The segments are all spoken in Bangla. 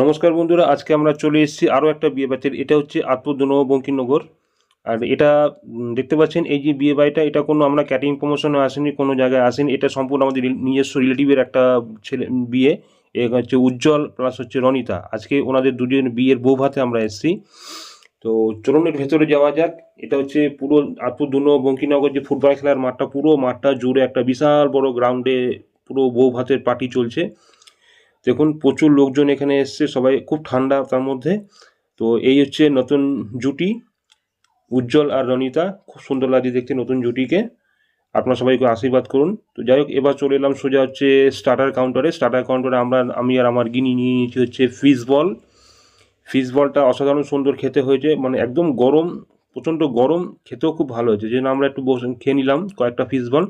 নমস্কার বন্ধুরা, আজকে আমরা চলে এসেছি আরও একটা বিয়ে বাড়িতে। এটা হচ্ছে আত্মদন বঙ্কিমনগর আর এটা দেখতে পাচ্ছেন, এই যে বিয়ে বাড়িটা, এটা কোনো আমরা ক্যাটারিং প্রমোশনে আসেনি, কোনো জায়গায় আসেনি। এটা সম্পূর্ণ আমাদের নিজস্ব রিলেটিভের একটা ছেলে, বিয়ে। এ হচ্ছে উজ্জ্বল প্লাস হচ্ছে রনিতা। আজকে ওনাদের দুজন বিয়ের বউ ভাতে আমরা এসেছি। তো এর ভেতরে যাওয়া যাক। এটা হচ্ছে পুরো আত্মদুন বঙ্কিনগর যে ফুটবল খেলার মাঠটা, পুরো মাঠটা জুড়ে একটা বিশাল বড় গ্রাউন্ডে পুরো বউ ভাতের পার্টি চলছে। দেখুন, প্রচুর লোকজন এখানে এসছে, সবাই খুব ঠান্ডা তার মধ্যে। তো এই হচ্ছে নতুন জুটি। উজ্জ্বল আর রনিতা, খুব সুন্দর লাগছে দেখতে নতুন জুটিকে। আপনারা সবাইকে আশীর্বাদ করুন। তো যাই হোক, এবার চলে এলাম সোজা হচ্ছে স্টার্টার কাউন্টারে স্টার্টার কাউন্টারে আমরা, আমি আর আমার গিনি নিয়ে নিয়েছি হচ্ছে ফিশ বল ফিশ বলটা অসাধারণ সুন্দর খেতে হয়েছে মানে একদম গরম, প্রচণ্ড গরম, খেতেও খুব ভালো হয়েছে। যে জন্য আমরা একটু বসে খেয়ে নিলাম কয়েকটা ফিশ বল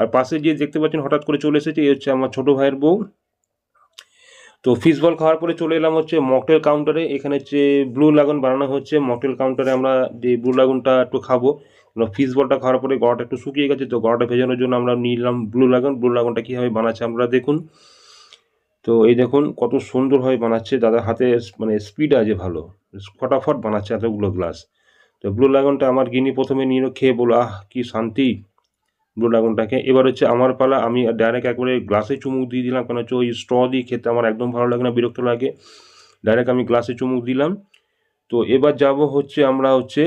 আর পাশে যে দেখতে পাচ্ছেন হঠাৎ করে চলে এসেছে, এই হচ্ছে আমার ছোটো ভাইয়ের বউ। তো ফিশ বল খাওয়ার পরে চলে এলাম হচ্ছে মকটেল কাউন্টারে এখানে হচ্ছে ব্লু লাগুন বানানো হচ্ছে মকটেল কাউন্টারে আমরা যে ব্লু লাগুনটা একটু খাব। ফিশ বলটা খাওয়ার পরে গলাটা একটু শুকিয়ে গেছে, তো গলাটা ভেজানোর জন্য আমরা নিলাম ব্লু লাগুন ব্লু লাগুনটা কীভাবে বানাচ্ছে আমরা দেখুন। তো এই দেখুন কত সুন্দরভাবে বানাচ্ছে, দাদার হাতে মানে স্পিড আছে ভালো। ফটাফট বানাচ্ছে এতগুলো গ্লাস তো ব্লু লাগুনটা আমার গিনি প্রথমে নিয়ে খেয়ে বলো আহ, কি শান্তি। ব্লু ড্রাগনটাকে এবার হচ্ছে আমার পালা আমি ডাইরেক্ট একবারে গ্লাসে চুমুক দিয়ে দিলাম। কারণ হচ্ছে ওই স্ট্র দিয়ে খেতে আমার একদম ভালো লাগে না বিরক্ত লাগে। ডাইরেক্ট আমি গ্লাসে চুমুক দিলাম। তো এবার যাব হচ্ছে আমরা হচ্ছে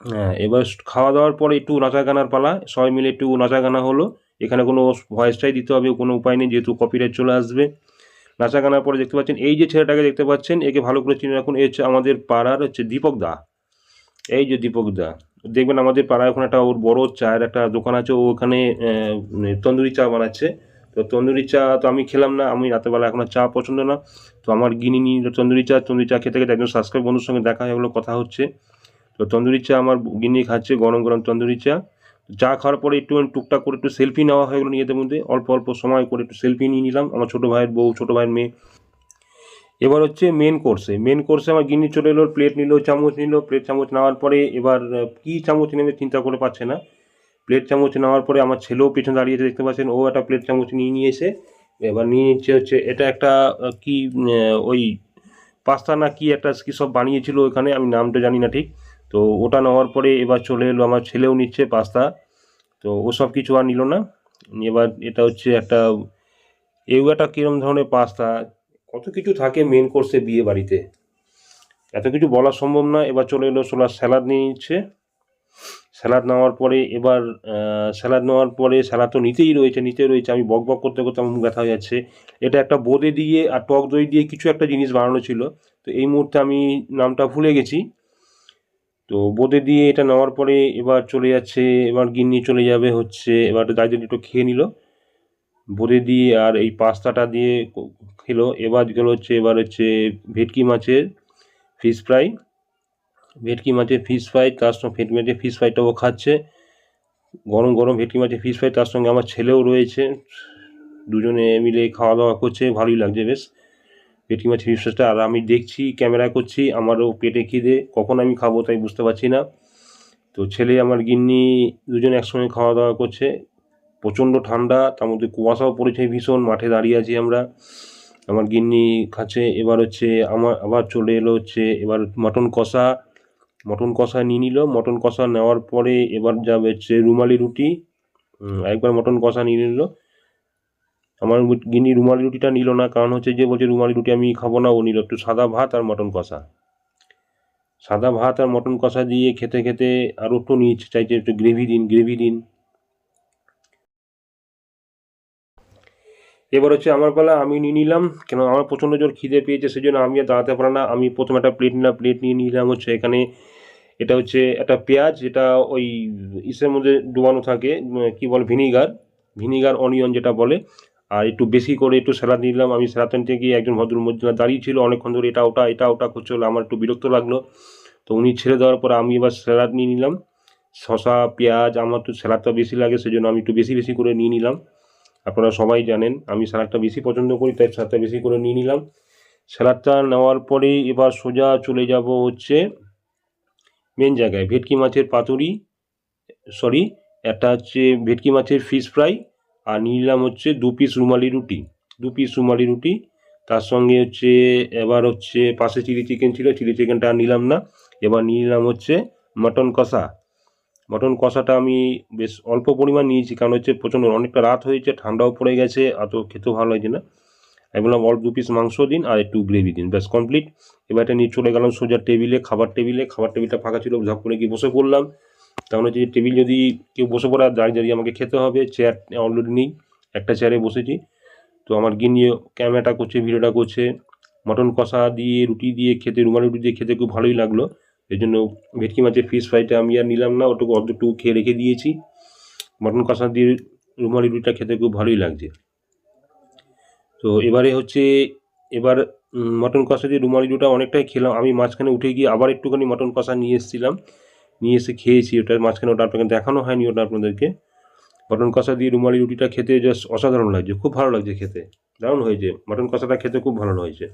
হ্যাঁ, এবার খাওয়া দাওয়ার পরে একটু নাচা গানার পালা। সবাই মিলে একটু নাচা গানা হলো। এখানে কোনো ভয়েসটাই দিতে হবে কোনো উপায় নেই যেহেতু কপিরাইট চলে আসবে। নাচা গানার পরে দেখতে পাচ্ছেন এই যে ছেলেটাকে দেখতে পাচ্ছেন একে ভালো করে চিনে রাখুন এ হচ্ছে আমাদের পাড়ার হচ্ছে দীপক দা। এই যে দীপক দা। দেখবেন আমাদের পাড়ায় ওখানে একটা ওর বড় চায়ের একটা দোকান আছে, ও ওখানে মানে তন্দুরি চা বানাচ্ছে। তো তন্দুরি চা তো আমি খেলাম না, আমি রাতেরবেলা এখন চা পছন্দ না। তো আমার গিনি নিয়ে তন্দুরি চা তন্দুরি চা খেতে খেতে একজন সাবস্ক্রাইব বন্ধুর সঙ্গে দেখা হয়ে গেলো, কথা হচ্ছে। তো তন্দুরি চা আমার গিনি খাচ্ছে, গরম গরম তন্দুরি চা। চা খাওয়ার পরে একটু টুকটাক করে একটু সেলফি নেওয়া হয়ে গেলো নিজেদের মধ্যে। অল্প অল্প সময় করে একটু সেলফি নিয়ে নিলাম। আমার ছোটো ভাইয়ের বউ, ছোটো ভাইয়ের মেয়ে এবার হচ্ছে মেন কোর্সে মেন কোর্সে আমার গিনি চলে এলো প্লেট নিল, চামচ নিল। প্লেট চামচ নেওয়ার পরে এবার কী চামচ নেবে চিন্তা করে পাচ্ছে না। প্লেট চামচ নেওয়ার পরে আমার ছেলেও পেছনে দাঁড়িয়েছে দেখতে পাচ্ছেন। ও একটা প্লেট চামচ নিয়ে নিয়ে এসে এবার নিয়ে নিচ্ছে হচ্ছে, এটা একটা কি ওই পাস্তা না কি একটা কী সব বানিয়েছিল ওখানে আমি নামটা জানি না ঠিক। তো ওটা নেওয়ার পরে এবার চলে এলো, আমার ছেলেও নিচ্ছে পাস্তা। তো ওসব কিছু আর নিল না। এবার এটা হচ্ছে একটা, এও একটা কীরকম ধরনের পাস্তা কত কিছু থাকে মেন কোর্সে বিয়ে বাড়িতে। এত কিছু বলা সম্ভব না, এবার চলে এলো সোলার স্যালাড নিয়ে নিচ্ছে। স্যালাড নেওয়ার পরে এবার স্যালাড নেওয়ার পরে স্যালাড তো নিতেই রয়েছে নিতেই রয়েছে। আমি বক বক করতে করতে আমার মুখ ব্যথা হয়ে যাচ্ছে। এটা একটা বোঁদে দিয়ে আর টক দই দিয়ে কিছু একটা জিনিস বানানো ছিল। তো এই মুহূর্তে আমি নামটা ভুলে গেছি। তো বোঁদে দিয়ে এটা নেওয়ার পরে এবার চলে যাচ্ছে, এবার গিন্নি চলে যাবে হচ্ছে, এবার দার্জিলিং একটু খেয়ে নিল। বোঁদে দিয়ে আর এই পাস্তাটা দিয়ে খেলো এবার গেল হচ্ছে, এবার হচ্ছে ভেটকি মাছের ফিশ ফ্রাই ভেটকি মাছের ফিশ ফ্রাই তার সঙ্গে ভেটকি মাছের ফিশ ফ্রাইটাও খাচ্ছে। গরম গরম ভেটকি মাছের ফিশ ফ্রাই তার সঙ্গে আমার ছেলেও রয়েছে। দুজনে মিলে খাওয়া দাওয়া করছে, ভালোই লাগছে বেশ। ভেটকি মাছের ফ্রাইটা আর আমি দেখছি ক্যামেরা করছি, আমারও পেটে খিদে, কখন আমি খাব তাই বুঝতে পারছি না। তো ছেলে, আমার গিন্নি দুজন একসঙ্গে খাওয়া দাওয়া করছে। প্রচণ্ড ঠান্ডা, তার মধ্যে কুয়াশাও পড়েছে ভীষণ, মাঠে দাঁড়িয়ে আছি আমরা। আমার গিন্নি খাচ্ছে এবার হচ্ছে আমার, আবার চলে এলো হচ্ছে এবার মটন কষা। মটন কষা নিয়ে নিল। মটন কষা নেওয়ার পরে এবার যাবে হচ্ছে রুমালি রুটি। একবার মটন কষা নিয়ে নিল। আমার গিন্নি রুমালি রুটিটা নিল না, কারণ হচ্ছে যে বলছে রুমালি রুটি আমি খাব না, ও নিল একটু সাদা ভাত আর মটন কষা। সাদা ভাত আর মটন কষা দিয়ে খেতে খেতে আর একটু নিয়ে চাইছে একটু গ্রেভি দিন গ্রেভি দিন। এবার হচ্ছে আমার পালা আমি নিয়ে নিলাম কেন আমার প্রচণ্ড জোর খিদে পেয়েছে সেই জন্য আমি আর দাঁড়াতে পারলাম না। আমি প্রথমে একটা প্লেট না প্লেট নিয়ে নিলাম হচ্ছে এখানে এটা হচ্ছে একটা পেঁয়াজ, যেটা ওই ইসের মধ্যে ডুবানো থাকে কি বলে, ভিনিগার ভিনিগার, অনিয়ন যেটা বলে। আর একটু বেশি করে একটু স্যালাড নিলাম। আমি স্যালাড আনতে গিয়ে একজন ভদ্র মহিলা দাঁড়িয়ে ছিল, অনেকক্ষণ ধরে এটা ওটা এটা ওটা করছে হলো আমার একটু বিরক্ত লাগল। তো উনি ছেড়ে দেওয়ার পর আমি এবার স্যালাড নিয়ে নিলাম। শসা, পেঁয়াজ, আমার তো স্যালাডটা বেশি লাগে, সেজন্য আমি একটু বেশি বেশি করে নিয়ে নিলাম। আপনারা সবাই জানেন, আমি স্যালাডটা বেশি পছন্দ করি, তাই স্যালাডটা বেশি করে নিয়ে নিলাম। স্যালাডটা নেওয়ার পরে এবার সোজা চলে যাব হচ্ছে মেন জায়গায়, ভেটকি মাছের পাতুরি সরি একটা হচ্ছে ভেটকি মাছের ফিশ ফ্রাই আর নিলাম হচ্ছে দু পিস রুমালি রুটি, দু পিস রুমালি রুটি, তার সঙ্গে হচ্ছে এবার হচ্ছে পাশে চিলি চিকেন ছিল চিলি চিকেনটা নিলাম না, এবার নিলাম হচ্ছে মটন কষা। মটন কষাটা আমি বেশ অল্প পরিমাণ নিয়েছি, কারণ হচ্ছে প্রচণ্ড অনেকটা রাত হয়েছে, ঠান্ডাও পড়ে গেছে অত খেতেও ভালো লাগছে না। আমি বললাম, অল্প দু পিস মাংস দিন আর একটু গ্রেভি দিন, ব্যাস কমপ্লিট এবার এটা নিয়ে চলে গেলাম সোজা টেবিলে খাবার টেবিলে খাবার টেবিলটা ফাঁকা ছিল ঝপ করে গিয়ে বসে পড়লাম। কারণ হচ্ছে টেবিল যদি কেউ বসে পড়ে দাঁড়িয়ে দাঁড়িয়ে আমাকে খেতে হবে চেয়ার অলরেডি নেই, একটা চেয়ারে বসেছি। তো আমার গিনি ক্যামেরাটা করছে ভিডিওটা করছে। মটন কষা দিয়ে, রুটি দিয়ে, খেতে, রুমালি রুটি দিয়ে খেতে খুব ভালোই লাগল। এই জন্য ভেটকি মাছের ফিশ ফ্রাইটা আমি আর নিলাম না, ওটুকু অর্ধটুকু খেয়ে রেখে দিয়েছি। মটন কষা দিয়ে রুমালি রুটিটা খেতে খুব ভালোই লাগছে। তো এবারে হচ্ছে, এবার মটন কষা দিয়ে রুমালি রুটিটা অনেকটাই খেলাম। আমি মাঝখানে উঠে গিয়ে আবার একটুখানি মটন কষা নিয়ে এসেছিলাম। নিয়ে এসে খেয়েছি ওটা মাঝখানে ওটা আপনাকে দেখানো হয়নি ওটা আপনাদেরকে। মটন কষা দিয়ে রুমালি রুটিটা খেতে জাস্ট অসাধারণ লাগছে, খুব ভালো লাগছে খেতে। দারুণ হয়েছে। মটন কষাটা খেতে খুব ভালো হয়েছে।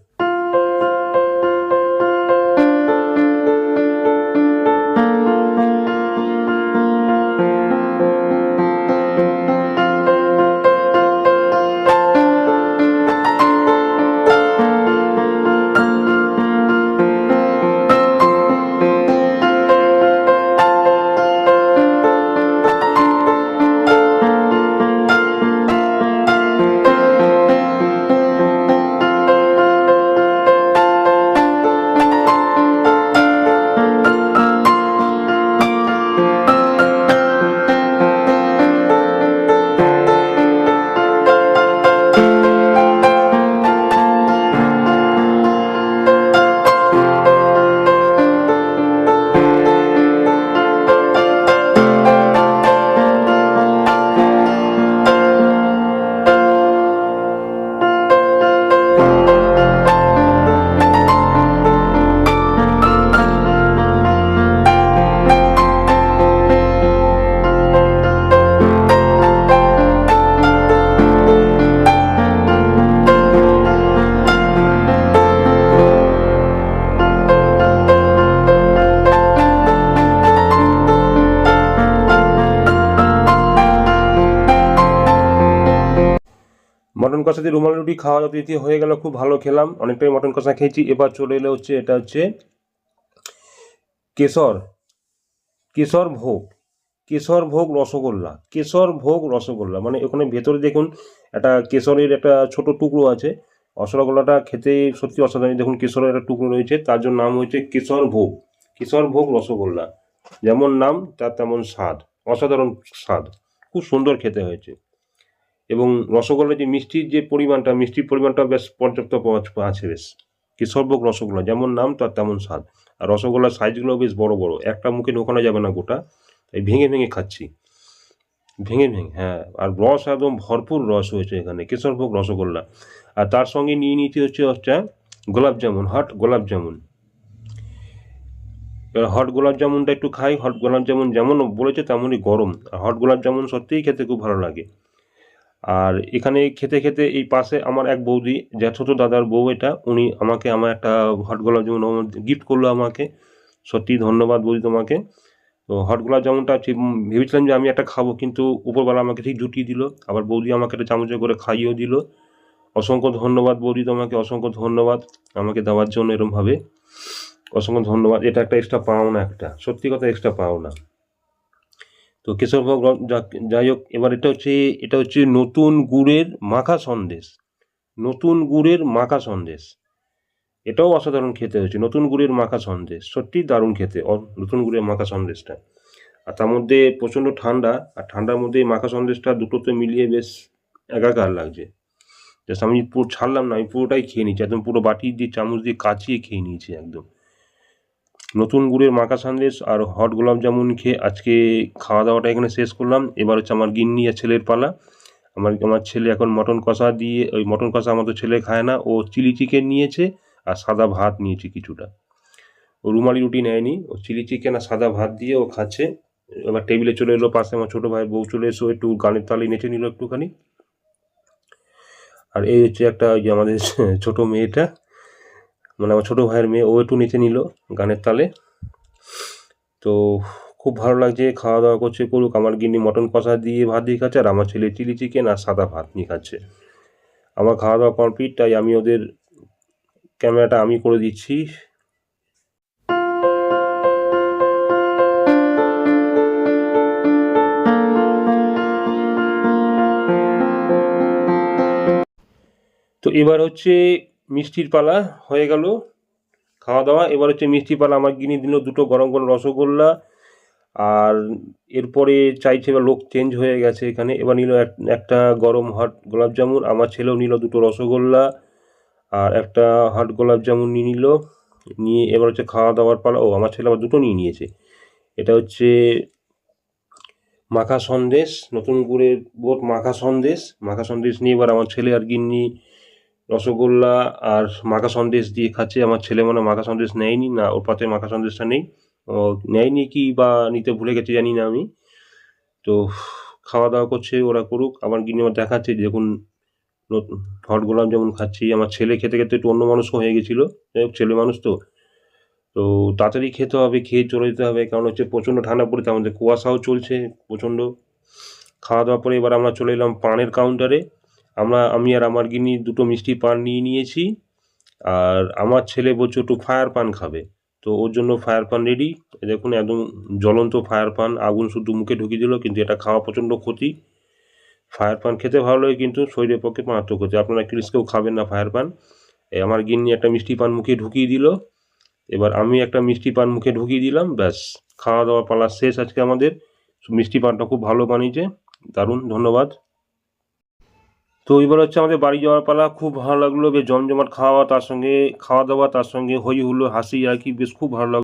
কষা দিয়ে রুমালি রুটি খাওয়া যথারীতি হয়ে গেল, খুব ভালো খেলাম। অনেকটাই মটন কষা খেয়েছি। এবার চলে এলো হচ্ছে, এটা হচ্ছে কেশর কেশর ভোগ কেশর ভোগ রসগোল্লা, কেশর ভোগ রসগোল্লা। মানে ওখানে ভেতরে দেখুন, একটা কেশরের একটা ছোট টুকরো আছে। রসগোল্লাটা খেতে সত্যি অসাধারণ। দেখুন, কেশরের একটা টুকরো রয়েছে, তার জন্য নাম হয়েছে কেশর ভোগ কেশর ভোগ রসগোল্লা। যেমন নাম, তার তেমন স্বাদ, অসাধারণ স্বাদ, খুব সুন্দর খেতে হয়েছে। এবং রসগোল্লার যে মিষ্টির যে পরিমাণটা, মিষ্টির পরিমাণটা বেশ পর্যাপ্ত আছে বেশ। কেশরভোগ রসগোল্লা, যেমন নাম তার তেমন স্বাদ। আর রসগোল্লার সাইজগুলো বেশ বড় বড়, একটা মুখে ঢোকানো যাবে না গোটা, তাই ভেঙে ভেঙে খাচ্ছি। ভেঙে ভেঙে হ্যাঁ আর রস একদম ভরপুর রস হয়েছে এখানে কেশরভোগ রসগোল্লা। আর তার সঙ্গে নিয়ে নিতে হচ্ছে হচ্ছে গোলাপ জামুন, হট গোলাপ জামুন। এবার হট গোলাপ জামুনটা একটু খাই, হট গোলাপ জামুন যেমন বলেছে তেমনই গরম। আর হট গোলাপ জামুন সত্যিই খেতে খুব ভালো লাগে। আর এখানে খেতে খেতে এই পাশে আমার এক বৌদি জ্যাঠতো দাদার বউ এটা, উনি আমাকে আমার একটা হট গোলাপ জামুন গিফট করল আমাকে। সত্যি ধন্যবাদ বৌদি তোমাকে। তো হট গোলাপ ঠিক ভেবেছিলাম যে আমি একটা খাব, কিন্তু উপরবেলা আমাকে ঠিক জুটিয়ে দিল। আবার বৌদি আমাকে একটা চামচে করে খাইয়েও দিল। অসংখ্য ধন্যবাদ বৌদি তোমাকে, অসংখ্য ধন্যবাদ আমাকে দেওয়ার জন্য এরমভাবে। অসংখ্য ধন্যবাদ। এটা একটা এক্সট্রা পাওনা একটা। সত্যি কথা এক্সট্রা পাওনা। তো কেশরভোগ র- যাই হোক, এবার এটা হচ্ছে এটা হচ্ছে নতুন গুড়ের মাখা সন্দেশ। নতুন গুড়ের মাখা সন্দেশ। এটাও অসাধারণ খেতে হয়েছে, নতুন গুড়ের মাখা সন্দেশ। সত্যি দারুণ খেতে নতুন গুড়ের মাখা সন্দেশটা। আর তার মধ্যে প্রচণ্ড ঠান্ডা, আর ঠান্ডার মধ্যে মাখা সন্দেশটা দুটোতে মিলিয়ে বেশ একাকার লাগছে। জাস্ট আমি পুরো ছাড়লাম না, আমি পুরোটাই খেয়ে নিচ্ছি একদম পুরো বাটি দিয়ে, চামচ দিয়ে কাচিয়ে খেয়ে নিয়েছি, একদম। নতুন গুড়ের মাখা সন্দেশ আর হট গোলাপ জামুন খেয়ে আজকে খাওয়া দাওয়াটা এখানে শেষ করলাম। এবার হচ্ছে আমার গিন্নি আর ছেলের পালা। আমার আমার ছেলে এখন মটন কষা দিয়ে, ওই মটন কষা আমার তো ছেলে খায় না। ও চিলি চিকেন নিয়েছে আর সাদা ভাত নিয়েছে কিছুটা। ও রুমালি রুটি নেয়নি। ও চিলি চিকেন আর সাদা ভাত দিয়ে ও খাচ্ছে। এবার টেবিলে চলে এলো পাশে আমার ছোটো ভাইয়ের বউ চলে এসো, একটু গানের তালে নেচে নিল একটুখানি। আর এই হচ্ছে একটা আমাদের ছোট মেয়েটা। মানে আমার ছোটো ভাইয়ের মেয়ে, ও একটু নিচে নিল গানের তালে। তো খুব ভালো লাগছে খাওয়া দাওয়া করছে, করুক। আমার গিন্নি মটন কষা দিয়ে ভাত দিয়ে খাচ্ছে, আর আমার ছেলে চিলি চিকেন আর সাদা ভাত নিয়ে খাচ্ছে। আমার খাওয়া দাওয়া কমপ্লিট, তাই আমি ওদের ক্যামেরাটা আমি করে দিচ্ছি। তো এবার হচ্ছে মিষ্টির পালা হয়ে গেল খাওয়া দাওয়া এবার হচ্ছে মিষ্টি পালা আমার গিনি দিল দুটো গরম গরম রসগোল্লা। আর এরপরে চাইছে এবার লোক চেঞ্জ হয়ে গেছে এখানে। এবার নিল এক- একটা গরম হট গোলাপ জামুন। আমার ছেলেও নিল দুটো রসগোল্লা আর একটা হট গোলাপ জামুন নিয়ে নিল। নিয়ে এবার হচ্ছে খাওয়া দাওয়ার পালা। ও, আমার ছেলে আবার দুটো নিয়ে নিয়েছে। এটা হচ্ছে মাখা সন্দেশ, নতুন করে বোট মাখা সন্দেশ। মাখা সন্দেশ নিয়ে এবার আমার ছেলে আর গিন্নি রসগোল্লা আর মাখা সন্দেশ দিয়ে খাচ্ছে। আমার ছেলে মনে মাখা সন্দেশ নেয়নি। না, ওর পাতে মাখা সন্দেশটা নেই। ও নেয়নি কি বা নিতে ভুলে গেছে জানি না আমি। তো খাওয়া দাওয়া করছে, ওরা করুক। আমার গিন্নি আমার দেখাচ্ছে দেখুন, নতুন হট গোলাপ যেমন খাচ্ছি। আমার ছেলে খেতে খেতে একটু অন্য মানুষ হয়ে গেছিল। যাই হোক, ছেলে মানুষ তো। তো তাড়াতাড়ি খেতে হবে, খেয়ে চলে যেতে হবে। কারণ হচ্ছে প্রচণ্ড ঠান্ডা পড়েছে। আমাদের কুয়াশাও চলছে প্রচণ্ড। খাওয়া দাওয়া পরে এবার আমরা চলে এলাম পানের কাউন্টারে আমরা, আমি আর আমার গিনি দুটো মিষ্টি পান নিয়ে নিয়েছি, আর আমার ছেলে বলছে, একটু ফায়ার পান খাবে। তো ওর জন্য ফায়ার পান রেডি দেখুন, একদম জ্বলন্ত ফায়ার পান আগুন শুধু মুখে ঢুকিয়ে দিল, কিন্তু এটা খাওয়া প্রচণ্ড ক্ষতি। ফায়ার পান খেতে ভালো লাগে, কিন্তু শরীরের পক্ষে মারাত্মক ক্ষতি। আপনারা কেউ খাবেন না ফায়ার পান আমার গিন্নি একটা মিষ্টি পান মুখে ঢুকিয়ে দিল। এবার আমি একটা মিষ্টি পান মুখে ঢুকিয়ে দিলাম, ব্যাস। খাওয়া দাওয়া পালা শেষ আজকে আমাদের। মিষ্টি পানটা খুব ভালো বানিয়েছে। দারুণ, ধন্যবাদ। তো এবার হচ্ছে আমাদের বাড়ি যাওয়ার পালা খুব ভালো লাগল, বেশ জমজমাট খাওয়া, তার সঙ্গে খাওয়া দাওয়া, তার সঙ্গে হই হুল্লো হাসি, আর কি, বেশ খুব ভালো লাগল।